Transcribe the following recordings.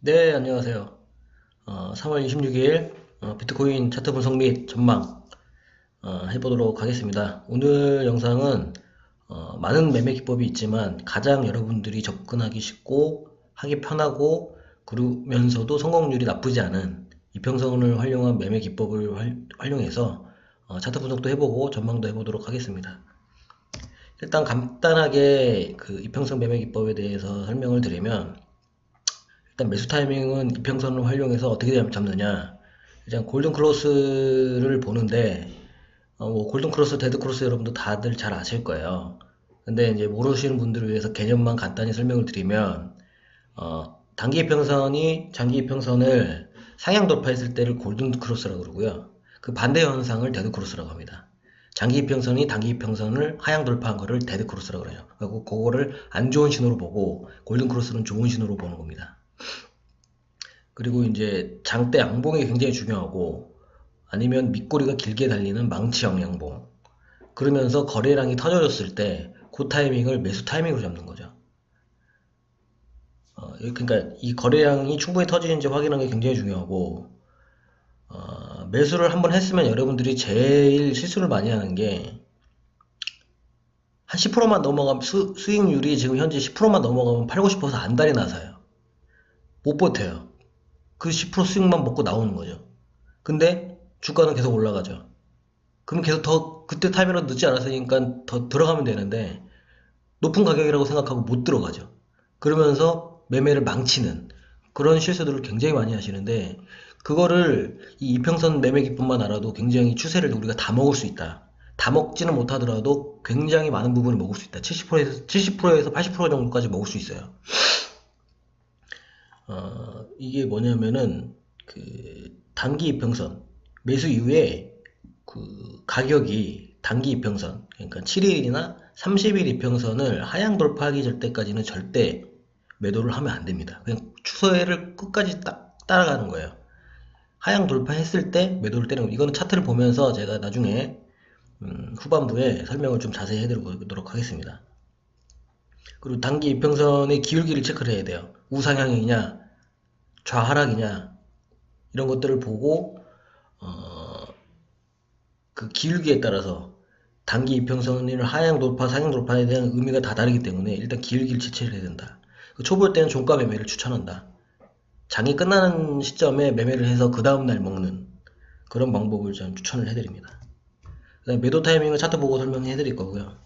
네, 안녕하세요. 어, 3월 26일 어, 비트코인 차트 분석 및 전망 어, 해보도록 하겠습니다. 오늘 영상은 어, 많은 매매 기법이 있지만 가장 여러분들이 접근하기 쉽고 하기 편하고 그러면서도 성공률이 나쁘지 않은 이평선을 활용한 매매 기법을 활, 활용해서 어, 차트 분석도 해보고 전망도 해보도록 하겠습니다. 일단 간단하게 그 이평선 매매 기법에 대해서 설명을 드리면 일단 매수 타이밍은 이평선을 활용해서 어떻게 잡느냐 일단 골든 크로스를 보는데 어, 뭐 골든 크로스, 데드 크로스 여러분도 다들 잘 아실 거예요. 근데 이제 모르시는 분들을 위해서 개념만 간단히 설명을 드리면 어, 단기 이평선이 장기 이평선을 상향 돌파했을 때를 골든 크로스라고 그러고요. 그 반대 현상을 데드 크로스라고 합니다. 장기 이평선이 단기 이평선을 하향 돌파한 거를 데드 크로스라고 그래요. 그리고 그거를 안 좋은 신호로 보고 골든 크로스는 좋은 신호로 보는 겁니다. 그리고 이제 장대 양봉이 굉장히 중요하고 아니면 밑꼬리가 길게 달리는 망치형 양봉 그러면서 거래량이 터져졌을 때 그 타이밍을 매수 타이밍으로 잡는 거죠. 어, 그러니까 이 거래량이 충분히 터지는지 확인하는 게 굉장히 중요하고 어, 매수를 한번 했으면 여러분들이 제일 실수를 많이 하는 게 한 10%만 넘어가면 수, 수익률이 지금 현재 10%만 넘어가면 팔고 싶어서 안달이 나서요. 못 버텨요. 그 10% 수익만 먹고 나오는 거죠. 근데 주가는 계속 올라가죠. 그럼 계속 더 그때 타이밍으로 늦지 않았으니까 더 들어가면 되는데 높은 가격이라고 생각하고 못 들어가죠. 그러면서 매매를 망치는 그런 실수들을 굉장히 많이 하시는데 그거를 이 이평선 매매 기법만 알아도 굉장히 추세를 우리가 다 먹을 수 있다. 다 먹지는 못하더라도 굉장히 많은 부분을 먹을 수 있다. 70%에서 70%에서 80% 정도까지 먹을 수 있어요. 어, 이게 뭐냐면은 그 단기 이평선 매수 이후에 그 가격이 단기 이평선 그러니까 7일이나 30일 이평선을 하향 돌파하기 전 때까지는 절대 매도를 하면 안 됩니다. 그냥 추세를 끝까지 따, 따라가는 거예요. 하향 돌파했을 때 매도를 때리는 거. 이거는 차트를 보면서 제가 나중에 음, 후반부에 설명을 좀 자세히 해드리도록 하겠습니다. 그리고 단기 이평선의 기울기를 체크를 해야 돼요. 우상향이냐, 좌하락이냐, 이런 것들을 보고, 어, 그 기울기에 따라서 단기 이평선을 하향 돌파, 상향 돌파에 대한 의미가 다 다르기 때문에 일단 기울기를 체크를 해야 된다. 그 초보 때는 종가 매매를 추천한다. 장이 끝나는 시점에 매매를 해서 그 다음날 먹는 그런 방법을 저는 추천을 해드립니다. 매도 타이밍을 차트 보고 설명해 드릴 거고요.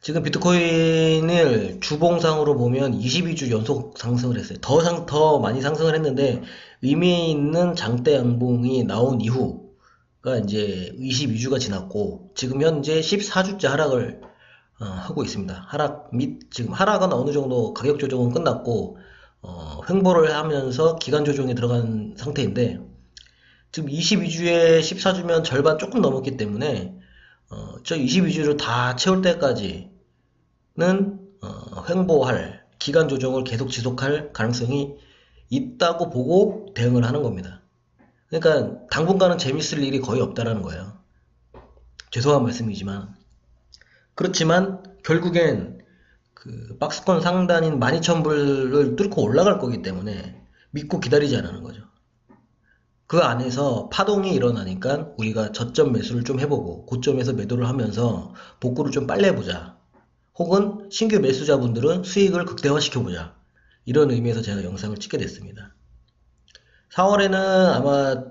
지금 비트코인을 주봉상으로 보면 22주 연속 상승을 했어요. 더, 상, 더 많이 상승을 했는데 의미 있는 장대 양봉이 나온 이후가 이제 22주가 지났고 지금 현재 14주째 하락을 어, 하고 있습니다. 하락 및 지금 하락은 어느 정도 가격 조정은 끝났고 어, 횡보를 하면서 기간 조정에 들어간 상태인데 지금 22주에 14주면 절반 조금 넘었기 때문에 어, 저 22주를 다 채울 때까지는 어, 횡보할 기간 조정을 계속 지속할 가능성이 있다고 보고 대응을 하는 겁니다. 그러니까 당분간은 재밌을 일이 거의 없다라는 거예요. 죄송한 말씀이지만 그렇지만 결국엔 그 박스권 상단인 12,000불을 뚫고 올라갈 거기 때문에 믿고 기다리지 않는 거죠. 그 안에서 파동이 일어나니까 우리가 저점 매수를 좀 해보고 고점에서 매도를 하면서 복구를 좀 빨리 해보자. 혹은 신규 매수자분들은 수익을 극대화시켜보자. 이런 의미에서 제가 영상을 찍게 됐습니다. 4월에는 아마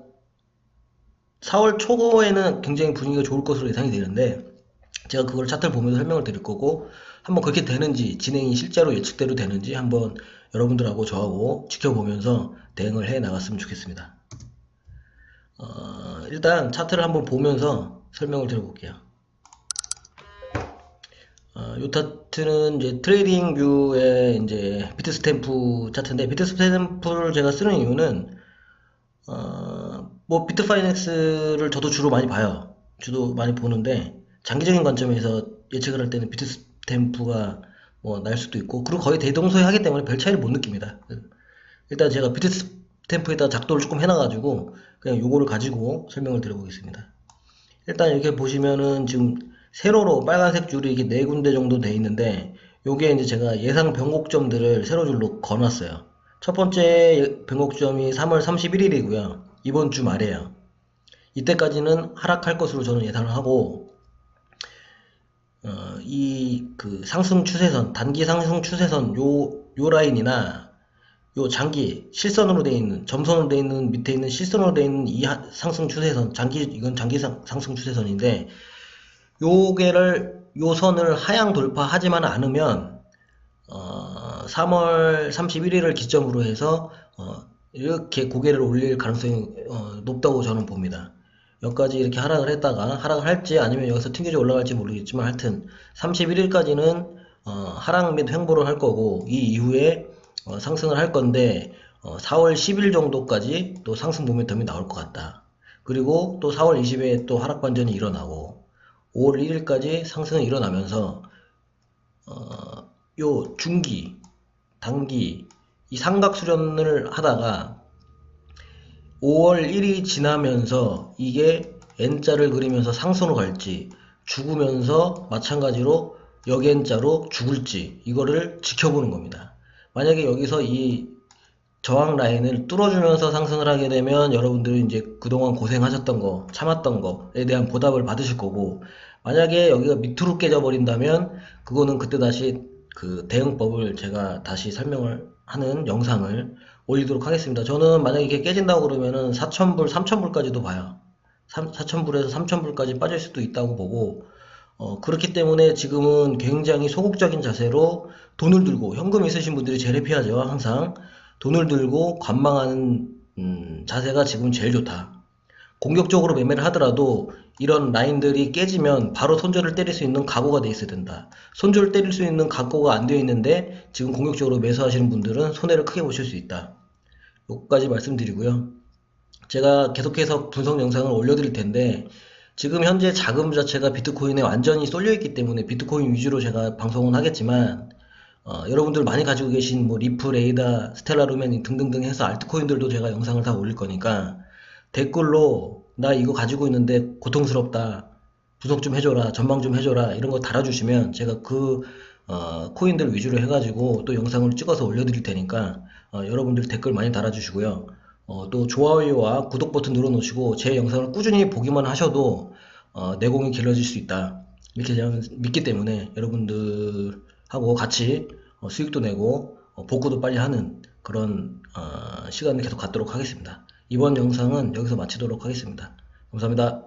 4월 초에는 굉장히 분위기가 좋을 것으로 예상이 되는데 제가 그걸 차트를 보면서 설명을 드릴 거고 한번 그렇게 되는지 진행이 실제로 예측대로 되는지 한번 여러분들하고 저하고 지켜보면서 대응을 해 나갔으면 좋겠습니다. 어, 일단 차트를 한번 보면서 설명을 드려볼게요. 어, 이 차트는 이제 트레이딩 뷰의 이제 비트 스탬프 차트인데 비트 스탬프를 제가 쓰는 이유는 어, 뭐 비트 파이낸스를 저도 주로 많이 봐요. 주로 많이 보는데 장기적인 관점에서 예측을 할 때는 비트 스탬프가 뭐 날 수도 있고 그리고 거의 대동소이 하기 때문에 별 차이를 못 느낍니다. 일단 제가 비트 스탬프에다 작도를 조금 해놔가지고 그냥 요거를 가지고 설명을 드려보겠습니다. 일단 이렇게 보시면은 지금 세로로 빨간색 줄이 이게 네 군데 정도 돼 있는데 요게 이제 제가 예상 변곡점들을 세로줄로 거놨어요. 첫 번째 변곡점이 3월 31일이고요. 이번 주 말이에요. 이때까지는 하락할 것으로 저는 예상을 하고 어, 이 그 상승 추세선, 단기 상승 추세선 요, 요 라인이나 요 장기 실선으로 돼 있는 점선으로 돼 있는 밑에 있는 실선으로 돼 있는 이 하- 상승 추세선 장기 이건 장기 상, 상승 추세선인데 요게를 요 선을 하향 돌파하지만 않으면 어, 3월 31일을 기점으로 해서 어, 이렇게 고개를 올릴 가능성이 어, 높다고 저는 봅니다. 여기까지 이렇게 하락을 했다가 하락을 할지 아니면 여기서 튕겨져 올라갈지 모르겠지만 하여튼 31일까지는 어, 하락 및 횡보를 할 거고 이 이후에 어, 상승을 할 건데 어, 4월 10일 정도까지 또 상승 모멘텀이 나올 것 같다. 그리고 또 4월 20일에 또 하락 반전이 일어나고 5월 1일까지 상승이 일어나면서 어, 요 중기, 단기 이 삼각 수렴을 하다가 5월 1이 지나면서 이게 N자를 그리면서 상승으로 갈지 죽으면서 마찬가지로 역N자로 죽을지 이거를 지켜보는 겁니다. 만약에 여기서 이 저항 라인을 뚫어주면서 상승을 하게 되면 여러분들이 이제 그동안 고생하셨던 거, 참았던 거에 대한 보답을 받으실 거고, 만약에 여기가 밑으로 깨져버린다면, 그거는 그때 다시 그 대응법을 제가 다시 설명을 하는 영상을 올리도록 하겠습니다. 저는 만약에 이게 깨진다고 그러면은 4,000불, 3,000불까지도 봐요. 4,000불에서 3,000불까지 빠질 수도 있다고 보고, 어, 그렇기 때문에 지금은 굉장히 소극적인 자세로 돈을 들고, 현금 있으신 분들이 제일 해피하죠, 항상. 돈을 들고 관망하는 음, 자세가 지금 제일 좋다. 공격적으로 매매를 하더라도 이런 라인들이 깨지면 바로 손절을 때릴 수 있는 각오가 돼 있어야 된다. 손절을 때릴 수 있는 각오가 안 되어 있는데 지금 공격적으로 매수하시는 분들은 손해를 크게 보실 수 있다. 여기까지 말씀드리고요. 제가 계속해서 분석 영상을 올려드릴 텐데 지금 현재 자금 자체가 비트코인에 완전히 쏠려 있기 때문에 비트코인 위주로 제가 방송은 하겠지만 어, 여러분들 많이 가지고 계신 뭐 리플, 에이다, 스텔라 루멘 등등등 해서 알트코인들도 제가 영상을 다 올릴 거니까 댓글로 나 이거 가지고 있는데 고통스럽다. 분석 좀 해줘라. 전망 좀 해줘라. 이런 거 달아주시면 제가 그 어, 코인들 위주로 해가지고 또 영상을 찍어서 올려드릴 테니까 어, 여러분들 댓글 많이 달아주시고요. 어, 또 좋아요와 구독 버튼 눌러놓으시고 제 영상을 꾸준히 보기만 하셔도 어, 내공이 길러질 수 있다. 이렇게 저는 믿기 때문에 여러분들하고 같이 어, 수익도 내고 어, 복구도 빨리 하는 그런 어, 시간을 계속 갖도록 하겠습니다. 이번 영상은 여기서 마치도록 하겠습니다. 감사합니다.